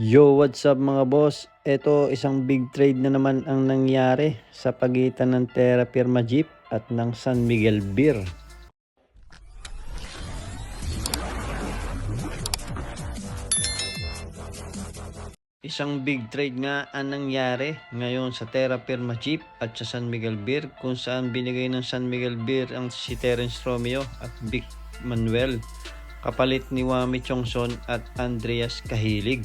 Yo, what's up mga boss? Ito isang big trade na naman ang nangyari sa pagitan ng Terra Firma Jeep at ng San Miguel Beer. Isang big trade nga ang nangyari ngayon sa Terra Firma Jeep at sa San Miguel Beer kung saan binigay ng San Miguel Beer ang si Terence Romeo at Vic Manuel kapalit ni Wami Chongson at Andreas Kahilig.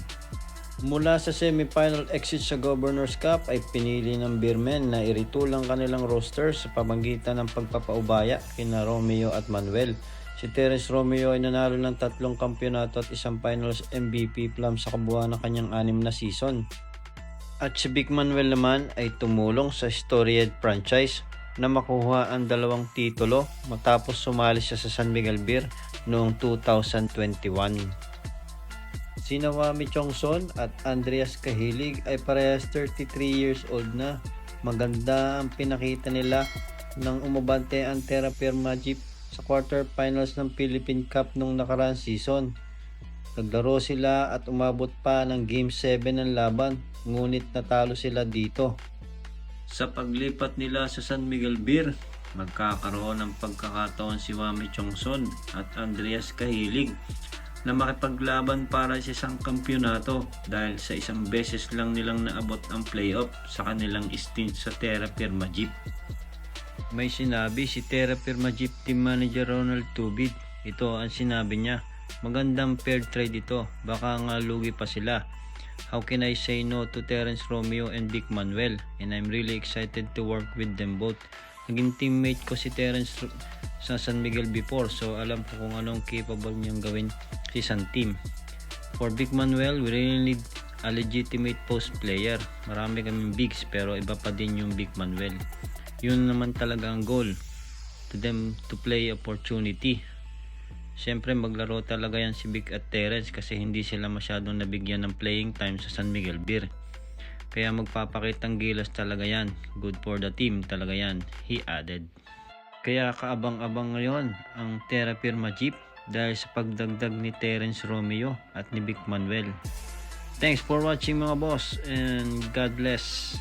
Mula sa semifinal exit sa Governor's Cup ay pinili ng Beermen na iritulang kanilang roster sa pamagitan ng pagpapaubaya kina Romeo at Manuel. Si Terence Romeo ay nanalo ng tatlong kampyonato at isang finals MVP plum sa kabuuan ng kanyang anim na season. At si Big Manuel naman ay tumulong sa storied franchise na makuha ang dalawang titulo matapos sumali siya sa San Miguel Beer noong 2021. Si Nawami Chongson at Andreas Kahilig ay parehas 33 years old na. Maganda ang pinakita nila nang umabante ang Terra Firma Jeep sa quarterfinals ng Philippine Cup nung nakaraang season. Naglaro sila at umabot pa ng Game 7 ng laban, ngunit natalo sila dito. Sa paglipat nila sa San Miguel Beer, magkakaroon ng pagkakataon si Wami Chongson at Andreas Kahilig na makipaglaban para sa isang kampyonato dahil sa isang beses lang nilang naabot ang playoff sa kanilang stint sa Terra Firma Jeep. May sinabi si Terra Firma Jeep Team Manager Ronald Tubid. Ito ang sinabi niya. Magandang fair trade ito. Baka nga lugi pa sila. How can I say no to Terence Romeo and Vic Manuel? And I'm really excited to work with them both. Naging teammate ko si Terence sa San Miguel before so alam ko kung anong capable niyang gawin sa isang team. For Vic Manuel, we really need a legitimate post player. Marami kaming bigs pero iba pa din yung Vic Manuel. Yun naman talaga ang goal to them to play opportunity. Siyempre maglaro talaga yan si Vic at Terence kasi hindi sila masyadong nabigyan ng playing time sa San Miguel Beer. Kaya magpapakitang gilas talaga yan. Good for the team talaga yan. He added. Kaya kaabang-abang ngayon ang Terra Firma Jeep dahil sa pagdagdag ni Terence Romeo at ni Vic Manuel. Thanks for watching mga boss and God bless.